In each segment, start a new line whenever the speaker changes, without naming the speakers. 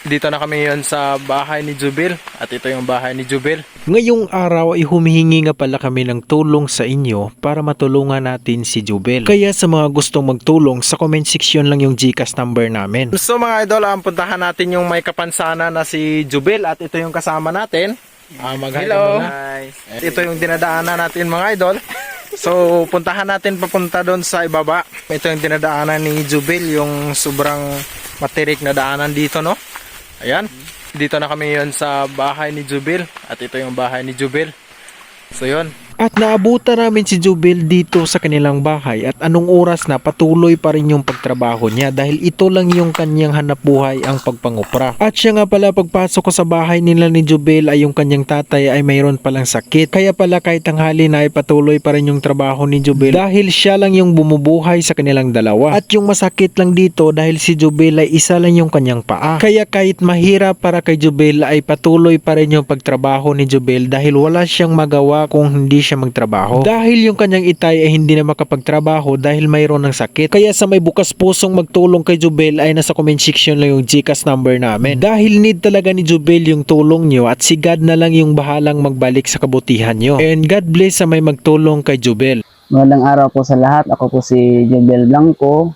Dito na kami yon sa bahay ni Jubil at ito yung bahay ni Jubil.
Ngayong araw ay humihingi nga pala kami ng tulong sa inyo para matulungan natin si Jubel. Kaya sa mga gustong magtulong, sa comment section lang yung Gcash number namin.
So mga idol, ang puntahan natin yung may kapansana na si Jubil at ito yung kasama natin. Ah, mag Hello. Ito yung dinadaanan natin mga idol. So puntahan natin papunta doon sa ibaba. Ito yung dinadaanan ni Jubil, yung sobrang matirik na daanan dito no. Ayan. Dito na kami yon sa bahay ni Jubil at ito yung bahay ni Jubil. So yun.
At naabutan namin si Jubel dito sa kanilang bahay at anong oras na patuloy pa rin yung pagtrabaho niya dahil ito lang yung kanyang hanap buhay ang pagpangupra. At siya nga pala pagpasok ko sa bahay nila ni Jubel ay yung kanyang tatay ay mayroon palang sakit. Kaya pala kahit tanghali na ay patuloy pa rin yung trabaho ni Jubel dahil siya lang yung bumubuhay sa kanilang dalawa. At yung masakit lang dito dahil si Jubel ay isa lang yung kanyang paa. Kaya kahit mahirap para kay Jubel ay patuloy pa rin yung pagtrabaho ni Jubel dahil wala siyang magawa kung hindi siya magtrabaho. Dahil yung kanyang itay ay hindi na makapagtrabaho dahil mayroon ng sakit. Kaya sa may bukas pusong magtulong kay Jubel ay nasa comment section lang yung Gcash number namin. Dahil need talaga ni Jubel yung tulong nyo at si God na lang yung bahalang magbalik sa kabutihan nyo. And God bless sa may magtulong kay Jubel.
Magandang araw po sa lahat. Ako po si Jobel Blanco.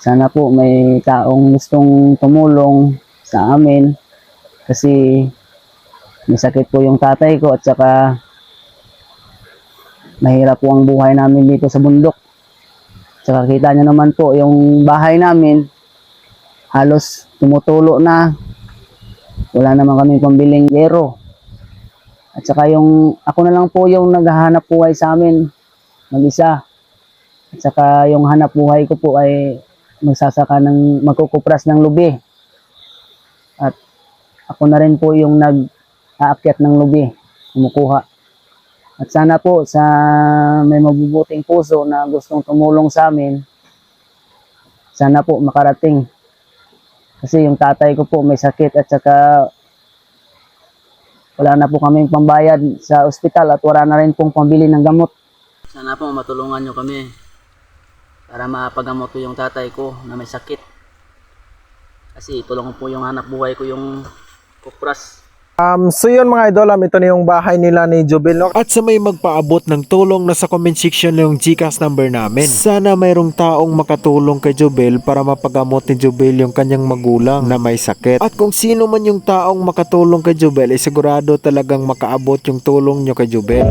Sana po may taong gustong tumulong sa amin kasi may sakit po yung tatay ko at saka mahirap po ang buhay namin dito sa bundok. Saka kita nyo naman po yung bahay namin halos tumutulo na. Wala naman kami pambiling yero. At saka yung ako na lang po yung naghahanap buhay sa amin mag-isa. At saka yung hanap buhay ko po ay magsasaka ng magkukupras ng lubi. At ako na rin po yung nag-aakyat ng lubi, kumukuha. At sana po sa may mabubuting puso na gustong tumulong sa amin, sana po makarating. Kasi yung tatay ko po may sakit at saka wala na po kaming pambayad sa ospital at wala na rin pong pambili ng gamot. Sana po matulungan nyo kami para mapagamot ko yung tatay ko na may sakit. Kasi tulungan po yung hanap buhay ko yung kupras.
Um, so yun mga idol, um, ito na yung bahay nila ni Jubil. No?
At sa may magpaabot ng tulong na sa comment section lang yung Gcash number namin. Sana mayroong taong makatulong kay Jubel para mapagamot ni Jubel yung kanyang magulang na may sakit. At kung sino man yung taong makatulong kay Jubel, ay sigurado talagang makaabot yung tulong nyo kay Jubel.